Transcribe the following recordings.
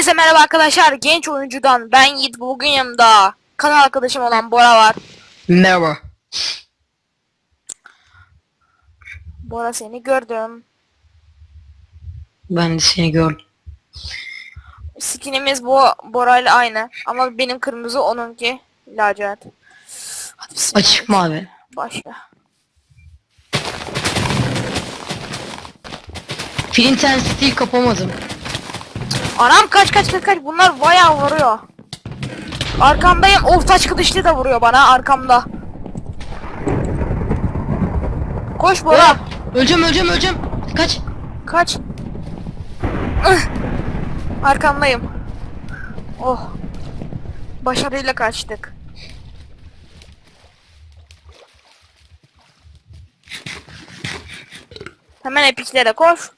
Hepinize merhaba arkadaşlar. Genç oyuncudan ben Yiğit. Bugün yanımda kanal arkadaşım olan Bora var. Merhaba. Bora seni gördüm. Ben de seni gördüm. Skinimiz bu Bora ile aynı. Ama benim kırmızı onunki lacivert. Hadi bismillah. Açık mı abi? Başla. Flint and Steel kapamadım. Anam kaç kaç kaç kaç. Bunlar bayağı vuruyor. Arkamdayım. Of taş kılıçlı da vuruyor bana arkamda. Koş Bora. Öleceğim öleceğim öleceğim. Kaç. Kaç. Ih! Arkandayım. Oh. Başarıyla kaçtık. Hemen epiklere koş.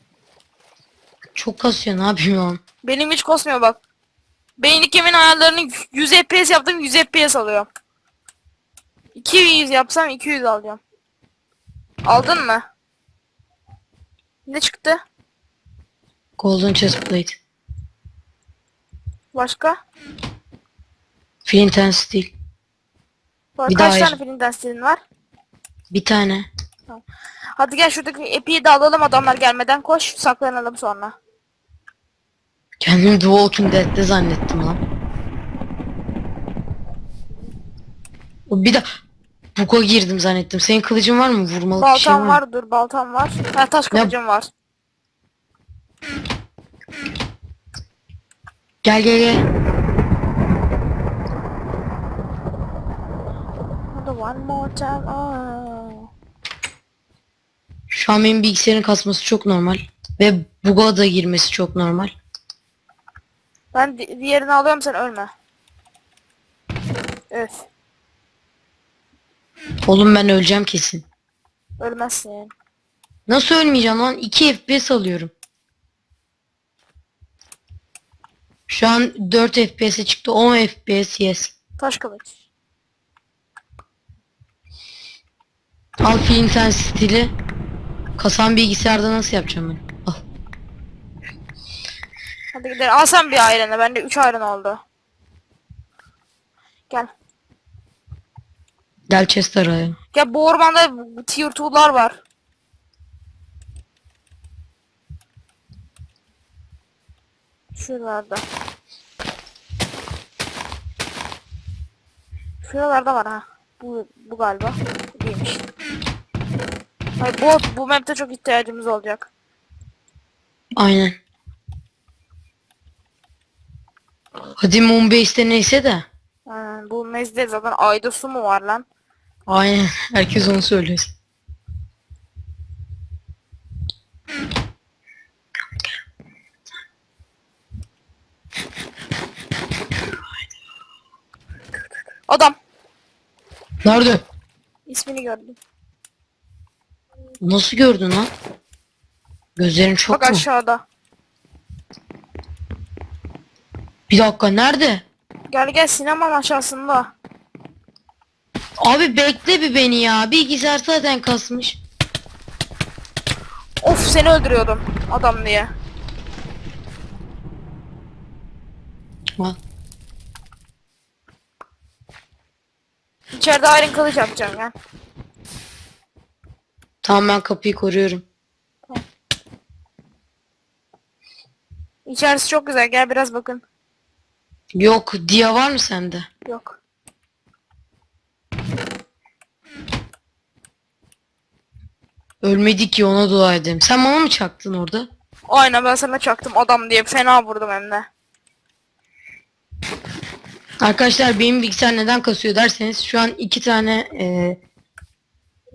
Çok kasıyor ne yapayım? Benim hiç kosmuyor bak. Beynikimin ayarlarını 100 FPS yaptım 100 FPS alıyor. 200 yapsam 200 alacağım. Aldın mı? Ne çıktı? Golden Chestplate. Başka? Flint and Steel. Var. Bir Kaç daha tane hayır. film derslerin var? Bir tane. Hadi gel şuradaki epiyi de alalım adamlar gelmeden koş saklanalım sonra. Kendimi The Walking Dead'de zannettim lan. O bir de Buga girdim zannettim. Senin kılıcın var mı? Vurmalık bir şey var Baltam mı? var dur baltam var. Ha taş kılıcım var. Gel gel gel. One more time. Aa. Şu an benim bilgisayarın kasması çok normal. Ve Buga da girmesi çok normal. Ben di- diğerini alıyorum sen ölme. Öf. Oğlum ben öleceğim kesin. Ölmezsin. Nasıl ölmeyeceğim lan? 2 FPS alıyorum. Şu an 4 FPS'e çıktı. 10 FPS yes. Taş kılıç. Al Flint and Steel'i. Kasan bilgisayarda nasıl yapacağım ben? Hadi gidelim. Al sen bir ayrını. Bende 3 ayrın oldu. Gel. Gel chest araya. Gel bu ormanda tier 2'lar var. Şuralarda. Şuralarda var ha. Bu, bu galiba. Değilmiş. Hayır bu, bu map'te çok ihtiyacımız olacak. Aynen. Hadi Moonbase'de neyse de. Aynen, bu mezde zaten ayda su mu var lan? Aynen. Herkes onu söylüyor. Adam. Nerede? İsmini gördüm. Nasıl gördün lan? Gözlerin çok Bak mu? aşağıda. Bir dakika nerede? Gel gel sinemanın aşağısında. Abi bekle bir beni ya. Bilgisayar zaten kasmış. Of seni öldürüyordum adam diye. Al. İçeride ayrın kılıç yapacağım ya. Tamam ben kapıyı koruyorum. İçerisi çok güzel gel biraz bakın. Yok dia var mı sende? Yok. Ölmedi ki ona dua edelim. Sen bana mı çaktın orada? Aynen ben sana çaktım adam diye fena vurdum hem de. Arkadaşlar benim bilgisayar neden kasıyor derseniz şu an iki tane e,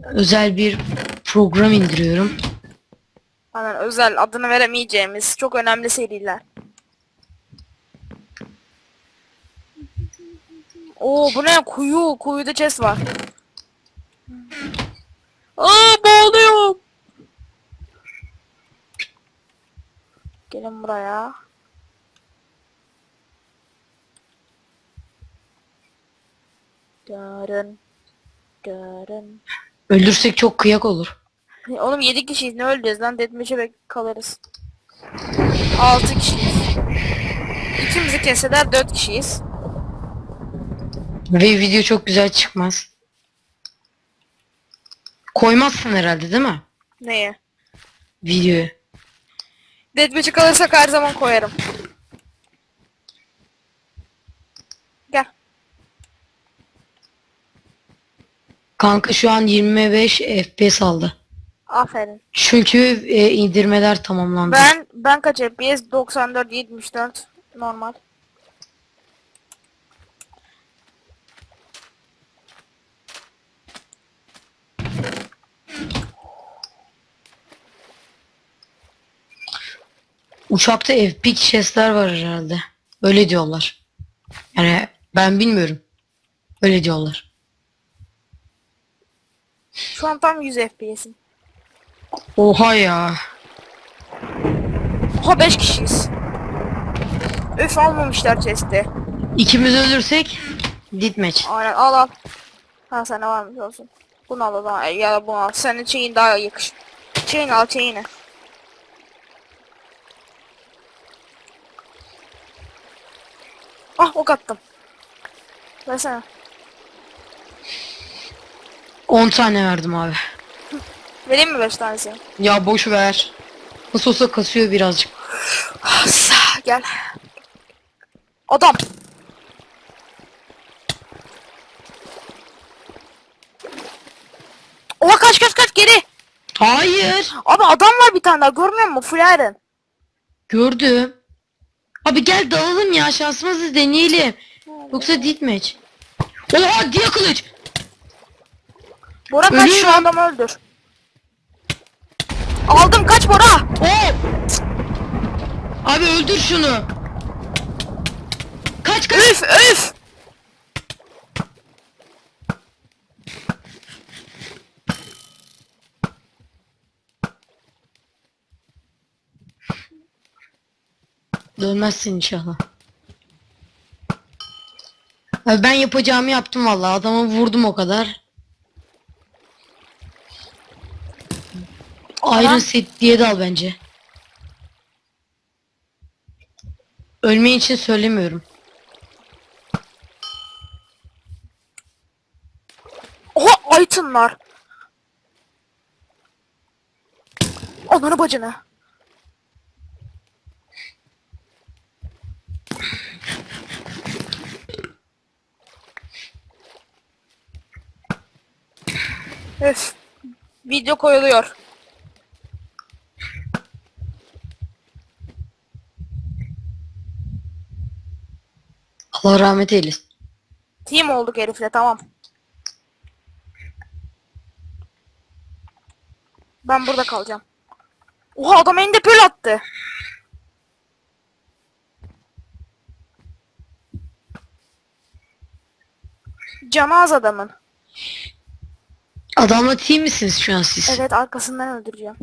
özel bir program indiriyorum. Aynen özel adını veremeyeceğimiz çok önemli seriler. Oo bu ne kuyu kuyuda chest var. Aa boğuluyorum. Gelin buraya. Darın. Darın. Öldürsek çok kıyak olur. Oğlum 7 kişiyiz ne öleceğiz lan deathmatch'e bek kalırız. 6 kişiyiz. İkimizi keseler dört kişiyiz. Ve video çok güzel çıkmaz. Koymazsın herhalde değil mi? Neye? Videoyu. Deathmatch'ı kalırsak her zaman koyarım. Gel. Kanka şu an 25 FPS aldı. Aferin. Çünkü e, indirmeler tamamlandı. Ben ben kaç FPS? 94 74 normal. Uçakta FP chestler var herhalde. Öyle diyorlar. Yani ben bilmiyorum. Öyle diyorlar. Şu an tam 100 FPS'im. Oha ya. Oha 5 kişiyiz. Öf almamışlar chest'i. İkimiz ölürsek ditmeç. Aynen al al. Ha sana varmış olsun. Bunu al o zaman ya bunu al. Senin şeyin daha yakış. Şeyini al şeyini. Ah ok attım. Versene. 10 tane verdim abi. Vereyim mi 5 tanesini? Ya boş ver. Nasıl olsa kasıyor birazcık. Asa, Gel. Adam. Oha kaç kaç kaç geri. Hayır. Abi adam var bir tane daha görmüyor musun? Full iron. Gördüm. Abi gel dalalım ya şansımızı deneyelim. Yoksa ditmeç. Oha diye kılıç. Bora kaç şu Ölüyorum. adamı öldür. Aldım kaç Bora. Oo. Abi öldür şunu. Kaç kaç. Üf üf. Dönmezsin inşallah. Abi ben yapacağımı yaptım vallahi. Adamı vurdum o kadar. Iron set diye dal bence. Ölmeyi için söylemiyorum. Oha itemlar. Onları bacını. Öf. Video koyuluyor. Allah rahmet eylesin. Team olduk herifle tamam. Ben burada kalacağım. Oha adam elinde pöl attı. Canı az adamın. Adamla team misiniz şu an siz? Evet arkasından öldüreceğim.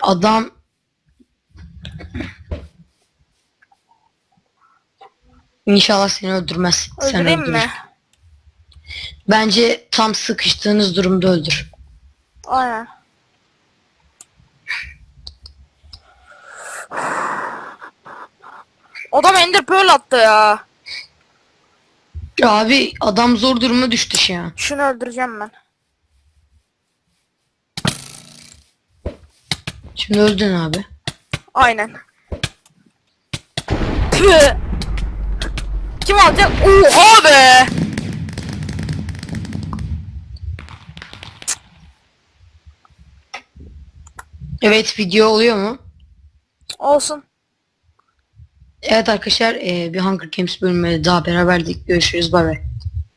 Adam İnşallah seni öldürmez. Sen Öldüreyim öldürür. mi? Bence tam sıkıştığınız durumda öldür. Aynen. Adam ender pearl attı ya. Abi adam zor duruma düştü an. Şunu öldüreceğim ben. Şimdi öldün abi. Aynen. Püh. Kim alacak? Oha be! Evet video oluyor mu? Olsun. Evet arkadaşlar eee, bir Hunger Games bölümü daha beraberdik. Görüşürüz bay bay.